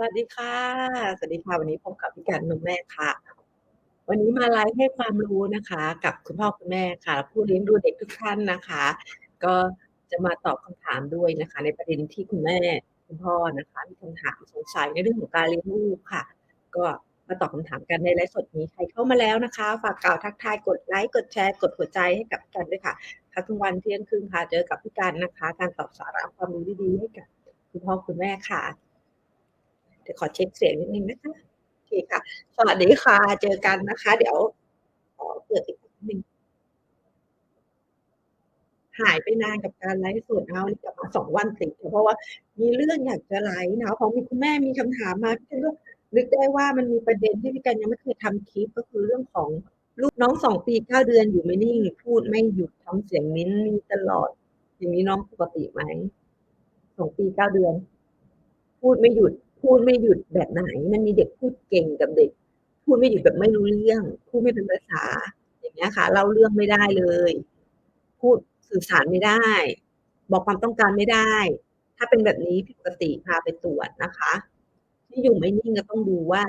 วัสดีค่ะ สวัสดีค่ะ วันนี้พบกับพี่กันนมแม่ค่ะ วันนี้มาไลฟ์ให้ความรู้นะคะ กับคุณพ่อคุณแม่ค่ะ ผู้เลี้ยงดูเด็กทุกท่านนะคะ ก็จะมาตอบคำถามด้วยนะคะ ในประเด็นที่คุณแม่คุณพ่อนะคะมีคำถามสงสัยในเรื่องของการเลี้ยงลูกค่ะ ก็มาตอบคำถามกันในไลฟ์สดนี้ใครเข้ามาแล้วนะคะ ฝากกล่าวทักทายกดไลค์กดแชร์กดหัวใจให้กับพี่กันด้วยค่ะทุกวันเที่ยงครึ่งค่ะเจอกับพี่กันนะคะ การตอบสาระความรู้ดีๆให้กับคุณพ่อคุณแม่ค่ะ ดี๋ยวขอเช็กเสียงนิดนึงนะคะโอเคค่ะ สวัสดีค่ะ เจอกันนะคะ เดี๋ยวขอเปิดอีกแป๊บหนึ่งหายไปนานกับการไลฟ์สดนะคะวันนี้กลับมา2วันติดเพราะว่ามีเรื่องอยากจะไลฟ์นะคะพอมีคุณแม่มีคำถามมาพี่กันก็นึกได้ว่ามันมีประเด็นที่พี่กันยังไม่เคยทำคลิปก็คือเรื่องของลูกน้อง2ปี9เดือนอยู่ไม่นิ่ง พูดไม่หยุดทำเสียงมิ้นมีตลอด อย่างนี้น้องปกติไหม?2ปี9เดือน พูดไม่หยุด พูดไม่หยุดแบบไหน?มันมีเด็กพูดเก่งกับเด็ก พูดไม่หยุดแบบไม่รู้เรื่อง พูดไม่เป็นภาษา อย่างเงี้ยค่ะเล่าเรื่องไม่ได้เลย พูดสื่อสารไม่ได้ บอกความต้องการไม่ได้ ถ้าเป็นแบบนี้ผิดปกติพาไปตรวจนะคะ ที่อยู่ไม่นิ่งก็ต้องดูว่า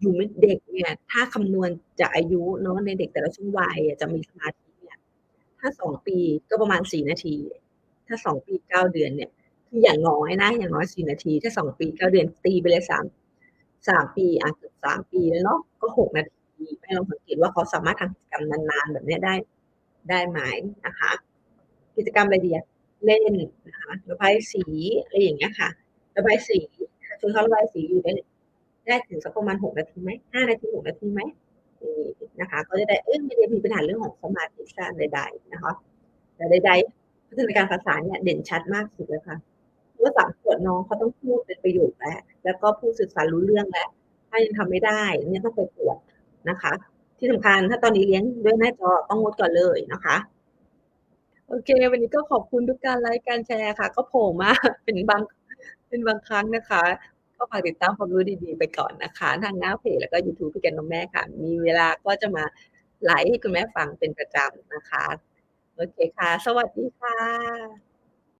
อยู่ไม่เด็กเนี่ย ถ้าคำนวณจากอายุเนาะในเด็กแต่ละช่วงวัยจะมีสมาธิเนี่ย ถ้า2ปีก็ประมาณ4นาที ถ้า2ปี9เดือนเนี่ย คืออย่างน้อยนะ อย่างน้อย4นาทีถ้า2ปี9เดือนตีไปเลย3 3ปีอะเกือบ3ปีแล้วเนาะก็6นาทีให้ลองสังเกตว่าเขาสามารถทำกิจกรรมนานๆแบบนี้ได้ได้ไหมนะคะ กิจกรรมอะไรดีเล่นนะคะระบายสีอะไรอย่างเงี้ยค่ะระบายสีชวนเขาระบายสีอยู่ได้ได้ถึงสักประมาณ6นาทีไหม?5นาที6นาทีไหม?อย่นะคะ ก็จะได้เอ๊ะไม่ได้มีปัญหาเรื่องของสมาธิสั้นใด ๆ นะคะ แต่ใดๆพัฒนาการภาษาเนี่ยเด่นชัดมากสุดเลยค่ะ เพราะว่า3ขวบน้องเขาต้องพูดเป็นประโยคแล้วแล้วก็พูดสื่อสารรู้เรื่องแล้วถ้ายังทำไม่ได้เนี่ยต้องไปตรวจนะคะ ที่สำคัญถ้าตอนนี้เลี้ยงด้วยหน้าจอต้องงดก่อนเลยนะคะโอเค วันนี้ก็ขอบคุณทุกการไลก์การแชร์ค่ะ ก็โผล่มาเป็นบางเป็นบางครั้งนะคะ ก็ฝากติดตามความรู้ดีๆไปก่อนนะคะ ทางหน้าเพจแล้วก็ยูทูบพี่แกันนมแม่ค่ะ มีเวลาก็จะมาไลฟ์ให้คุณแม่ฟังเป็นประจำนะคะ โอเคค่ะ สวัสดีค่ะ